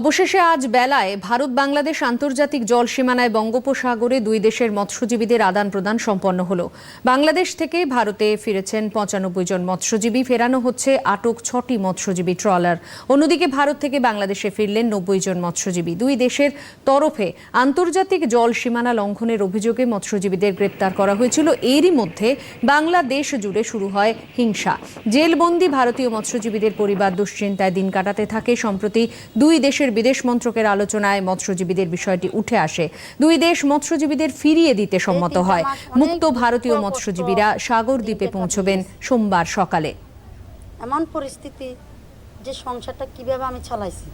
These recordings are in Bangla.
অবশেষে আজ বেলায় ভারত বাংলাদেশ আন্তর্জাতিক জল সীমানায় বঙ্গোপসাগরে দুই দেশের মৎস্যজীবীদের আদান প্রদান সম্পন্ন হল। বাংলাদেশ থেকে ভারতে ফিরেছেন পঁচানব্বই জন মৎস্যজীবী, ফেরানো হচ্ছে আটক ছটি মৎস্যজীবী ট্রলার। অন্যদিকে ভারত থেকে বাংলাদেশে ফিরলেন নব্বই জন মৎস্যজীবী। দুই দেশের তরফে আন্তর্জাতিক জল সীমানা লঙ্ঘনের অভিযোগে মৎস্যজীবীদের গ্রেপ্তার করা হয়েছিল। এরই মধ্যে বাংলাদেশ জুড়ে শুরু হয় হিংসা। জেলবন্দি ভারতীয় মৎস্যজীবীদের পরিবার দুশ্চিন্তায় দিন কাটাতে থাকে। সম্প্রতি দুই দেশের বিদেশ মন্ত্রকের আলোচনায় মৎস্যজীবীদের বিষয়টি উঠে আসে। দুই দেশ মৎস্যজীবীদের ফিরিয়ে দিতে সম্মত হয়। মুক্ত ভারতীয় মৎস্যজীবীরা সাগর দ্বীপে পৌঁছবেন সোমবার সকালে। এমন পরিস্থিতি যে সংসারটা কীভাবে আমি চালাইছি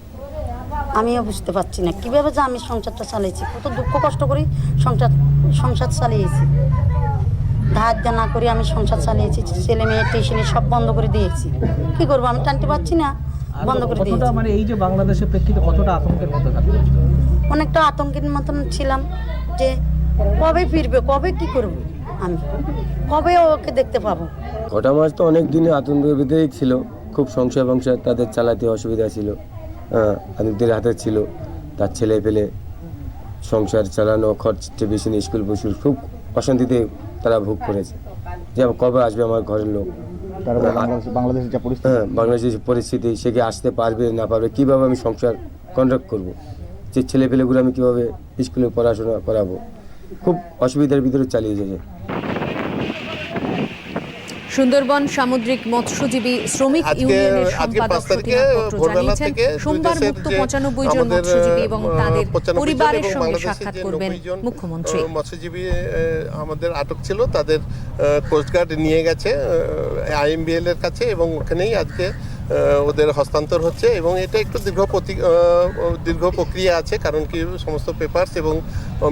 আমিও বুঝতে পারছি না। কীভাবে যে আমি সংসারটা চালাইছি কত দুঃখ কষ্ট করি সংসার সংসার চালিয়েছি। ধার দেনা করে আমি সংসার চালিয়েছি ছেলে মেয়ে টিউশনি সব বন্ধ করে দিয়েছি। কি করব আমি টানতে পারছি না। বন্ধ করে কতটা দিয়েছি। মানে এই যে বাংলাদেশের প্রেক্ষিতে কতটা আতঙ্কের মধ্যে থাকবে অনেকটা আতঙ্কের মতন ছিলাম যে কবে ফিরবে কবে কি করব আমি? কবে ওকে দেখতে পাবো? কটা মাস তো অনেক দিনে আতঙ্কের ভিতরেই ছিল। খুব সংসার বংসার তাদের চালাতে অসুবিধা ছিল। হ্যাঁ তাদের হাতে ছিল। তার ছেলে পেলে সংসার চালানো খরচটা বেশি নেই স্কুল বসুর খুব অশান্তিতে তারা ভোগ করেছে। যে কবে আসবে আমার ঘরের লোক? বাংলাদেশের পরিস্থিতি। হ্যাঁ বাংলাদেশের পরিস্থিতি, সে কি আসতে পারবে না পারবে, কীভাবে আমি সংসার কন্ডাক্ট করব? যে ছেলেপেলেগুলো আমি কীভাবে স্কুলে পড়াশোনা করাবো? খুব অসুবিধার ভিতরে চালিয়ে যাচ্ছে সুন্দরবন সামুদ্রিক মৎস্যজীবী শ্রমিক ইউনিয়নের সম্পাদক ভোরবেলা জানিয়েছেন সোমবার মুক্ত পঁচানব্বই জন মৎস্যজীবী এবং তাদের পরিবারের সঙ্গে সাক্ষাৎ করবেন মুখ্যমন্ত্রী। মৎস্যজীবী আমাদের আটক ছিল তাদের কোস্টগার্ড নিয়ে গেছে আইএমবিএল এর কাছে এবং ওখানেই আজকে ওদের হস্তান্তর হচ্ছে এবং এটা একটু দীর্ঘ প্রতি দীর্ঘ প্রক্রিয়া আছে কারণ কি সমস্ত পেপারস এবং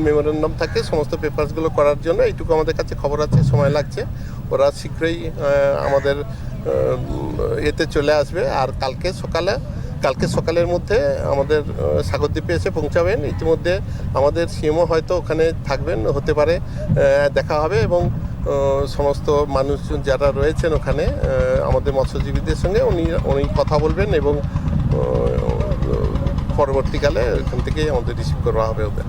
মেমোরেন্ডাম থাকে সমস্ত পেপারসগুলো করার জন্য এইটুকু আমাদের কাছে খবর আছে সময় লাগছে। ওরা শীঘ্রই আমাদের এতে চলে আসবে। আর কালকে সকালে, কালকে সকালের মধ্যে আমাদের সাগরদ্বীপে এসে পৌঁছাবেন। ইতিমধ্যে আমাদের সিএমও হয়তো ওখানে থাকবেন, হতে পারে দেখা হবে এবং সমস্ত মানুষজন যারা রয়েছেন ওখানে আমাদের মৎস্যজীবীদের সঙ্গে উনি উনি কথা বলবেন এবং পরবর্তীকালে ওখান থেকেই আমাদের রিসিভ করা হবে ওদের।